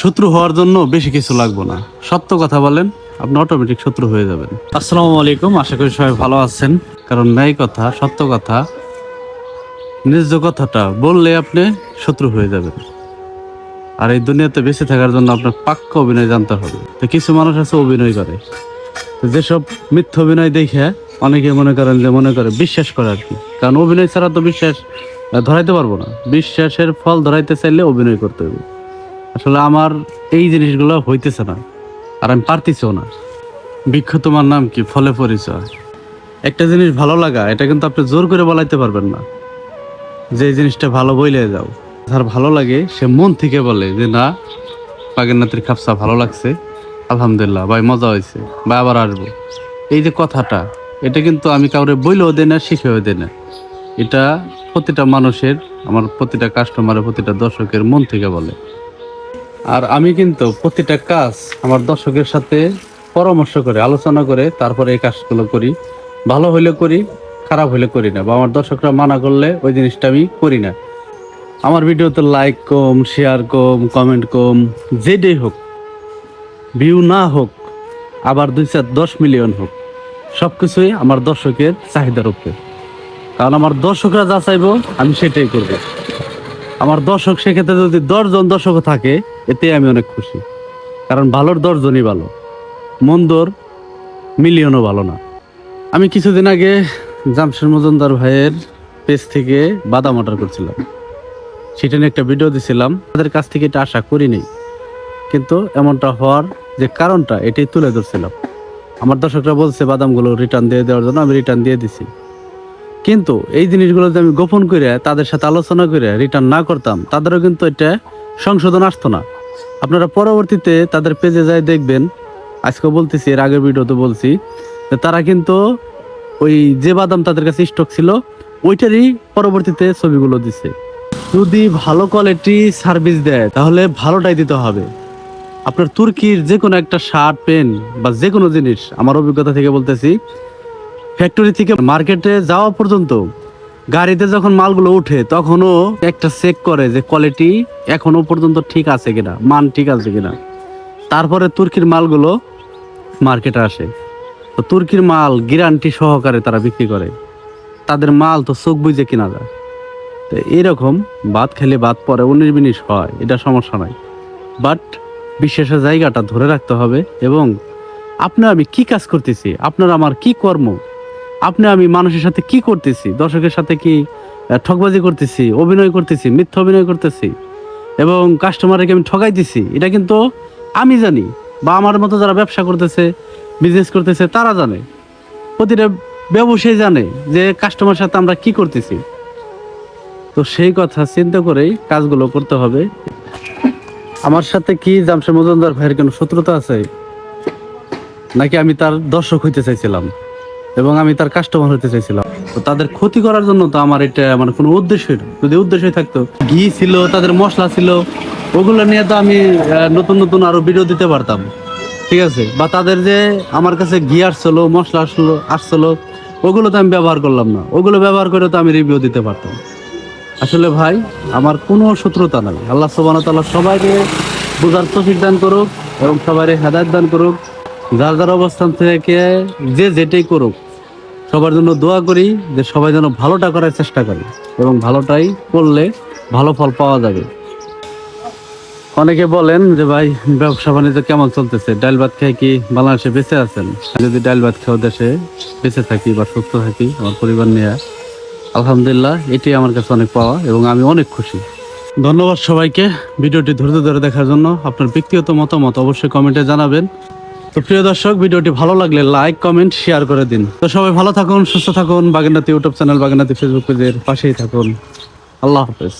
শত্রু হওয়ার জন্য বেশি কিছু লাগবে না। সত্য কথা বলেন, আপনি অটোমেটিক শত্রু হয়ে যাবেন। আসসালামু আলাইকুম, আশা করি সবাই ভালো আছেন। কারণ ন্যায় কথা, সত্য কথা নিজ কথাটা বললে আপনি শত্রু হয়ে যাবেন। আর এই দুনিয়াতে বেঁচে থাকার জন্য আপনার পাক্কা অভিনয় জানতে হবে। তো কিছু মানুষ আছে অভিনয় করে। তো যেসব মিথ্যা অভিনয় দেখে অনেকে মনে করেন যে, মনে করে বিশ্বাস করে আর কি। কারণ অভিনয় ছাড়া তো বিশ্বাস ধরাইতে পারব না। বিশ্বাসের ফল ধরাইতে চাইলে অভিনয় করতে হবে। আসলে আমার এই জিনিসগুলো হইতেছে না, আর আমি পারতেছিও না। বৃক্ষ তোমার নাম কি? ফলে পরিচয়। একটা জিনিস ভালো লাগা, এটা কিন্তু আপনি জোর করে বলাইতে পারবেন না। যে জিনিসটা ভালো বইলে যাও। যার ভালো লাগে, সে মন থেকে বলে যে, না, বাগেরনাথের খাপসা ভালো লাগছে। আলহামদুলিল্লাহ, ভাই মজা হয়েছে। বা আবার আসব। এই যে কথাটা, এটা কিন্তু আমি কাউরে বইলেও দেয় না, শিখেও দেয় না। এটা প্রতিটা মানুষের, আমার প্রতিটা কাস্টমারের প্রতিটা দর্শকের মন থেকে বলে। আর আমি কিন্তু প্রতিটা কাজ আমার দর্শকের সাথে পরামর্শ করে, আলোচনা করে, তারপরে এই কাজগুলো করি। ভালো হইলে করি, খারাপ হইলে করি না। বা আমার দর্শকরা মানা করলে ওই জিনিসটা আমি করি না। আমার ভিডিওতে লাইক কম শেয়ার কম কমেন্ট কম, যেটাই হোক। ভিউ না হোক, আবার দুই চার দশ মিলিয়ন হোক সব কিছুই আমার দর্শকের চাহিদার উপরে। কারণ আমার দর্শকরা যা চাইব, আমি সেটাই করব। আমার দর্শক, সেক্ষেত্রে যদি দশজন দর্শকও থাকে, এতে আমি অনেক খুশি। কারণ ভালোর দশজনই ভালো। মন্দর মিলিয়নও ভালো না। আমি কিছুদিন আগে জামশেদ মজুমদার ভাইয়ের পেজ থেকে বাদাম অর্ডার করছিলাম। সেটা নিয়ে একটা ভিডিও দিছিলাম। তাদের কাছ থেকে এটা আশা করিনি। কিন্তু এমনটা হওয়ার যে কারণটা, এটাই তুলে ধরছিলাম। আমার দর্শকরা বলছে, বাদামগুলো রিটার্ন দিয়ে দেওয়ার জন্য আমি রিটার্ন দিয়ে দিছি। কিন্তু এই জিনিসগুলো আমি গোপন করে তাদের সাথে আলোচনা করে রিটার্ন না করতাম, তাদেরও কিন্তু এটা সংশোধন আসতো না। আপনারা পরবর্তীতে তাদের পেজে যায় দেখবেন আজকে বলতেছি, এর আগের ভিডিওতে বলছি, যে তারা কিন্তু ওই যে বাদাম তাদের কাছে স্টক ছিল, ওইটারই পরবর্তীতে ছবিগুলো দিছে। যদি ভালো কোয়ালিটি সার্ভিস দেয়, তাহলে ভালোটাই দিতে হবে। আপনার তুর্কির যে কোনো একটা শার্ট পেন বা যে কোনো জিনিস, আমার অভিজ্ঞতা থেকে বলতেছি ফ্যাক্টরি থেকে মার্কেটে যাওয়া পর্যন্ত গাড়িতে যখন মালগুলো উঠে, তখনও একটা চেক করে যে কোয়ালিটি এখনও পর্যন্ত ঠিক আছে কিনা, মান ঠিক আছে কিনা। তারপরে তুর্কির মালগুলো মার্কেটে আসে। তো তুর্কির মাল গ্যারান্টি সহকারে তারা বিক্রি করে। তাদের মাল তো চোখ বুঝে কিনা যায়। তো এরকম বাদ খেলে বাদ পরে উনিশ মিনিট হয়, এটা সমস্যা নাই। বাট বিশ্বাসের জায়গাটা ধরে রাখতে হবে এবং আপনার আমি কি কাজ করতেছি? আপনার আমার কি কর্ম? আপনি আমি মানুষের সাথে কি করতেছি? দর্শকের সাথে কি ঠকবাজি করতেছি? অভিনয় করতেছি? মিথ্যা অভিনয় করতেছি? এবং কাস্টমারকে আমি ঠকাইতেছি এটা কিন্তু আমি জানি বা আমার মতো যারা ব্যবসা করতেছে বিজনেস করতেছে, তারা জানে। প্রতিটা ব্যবসায়ী জানে যে কাস্টমার সাথে আমরা কি করতেছি। তো সেই কথা চিন্তা করেই কাজগুলো করতে হবে। আমার সাথে কি জামশেদ মজুমদার ভাইয়ের কোনো শত্রুতা আছে? নাকি আমি তার দর্শক হইতে চাইছিলাম? এবং আমি তার কাস্টমার হতে চাইছিলাম। তো তাদের ক্ষতি করার জন্য তো আমার এটা মানে কোনো উদ্দেশ্যই যদি উদ্দেশ্যই থাকতো, ঘি ছিল, তাদের মশলা ছিল, ওগুলো নিয়ে তো আমি নতুন নতুন আরও ভিডিও দিতে পারতাম। ঠিক আছে? বা তাদের যে আমার কাছে ঘি আসছিল, মশলা আসলো, আসছিল, ওগুলো তো আমি ব্যবহার করলাম না। ওগুলো ব্যবহার করে তো আমি রিভিউ দিতে পারতাম। আসলে ভাই, আমার কোনো শত্রুতা নাই। আল্লাহ ওয়া তাআলা সবাইকে বোঝার তৌফিক দান করুক এবং সবাইকে হেদায়েত দান করুক। যার যার অবস্থান থেকে যে যেটাই করুক সবার জন্য দোয়া করি যে সবাই যেন ভালোটা করার চেষ্টা করে এবং ভালোটাই করলে ভালো ফল পাওয়া যাবে। অনেকে বলেন যে, ভাই, ব্যবসা বাণিজ্য কেমন চলতেছে? ডাল ভাত খেয়ে কি বাংলাদেশে বেঁচে আছেন? যদি ডাল ভাত খেয়ে দেশে বেঁচে থাকি বা সুস্থ থাকি, আমার পরিবার নিয়ে, আলহামদুলিল্লাহ, এটি আমার কাছে অনেক পাওয়া এবং আমি অনেক খুশি। ধন্যবাদ সবাইকে ভিডিওটি ধৈর্য ধরে দেখার জন্য। আপনার ব্যক্তিগত মতামত অবশ্যই কমেন্টে জানাবেন। তো প্রিয় দর্শক, ভিডিওটি ভালো লাগলে লাইক কমেন্ট শেয়ার করে দিন। তো সবাই ভালো থাকুন, সুস্থ থাকুন। বাগেনাতি ইউটিউব চ্যানেল বাগেনাতি ফেসবুক পেজের পাশেই থাকুন। আল্লাহ হাফেজ।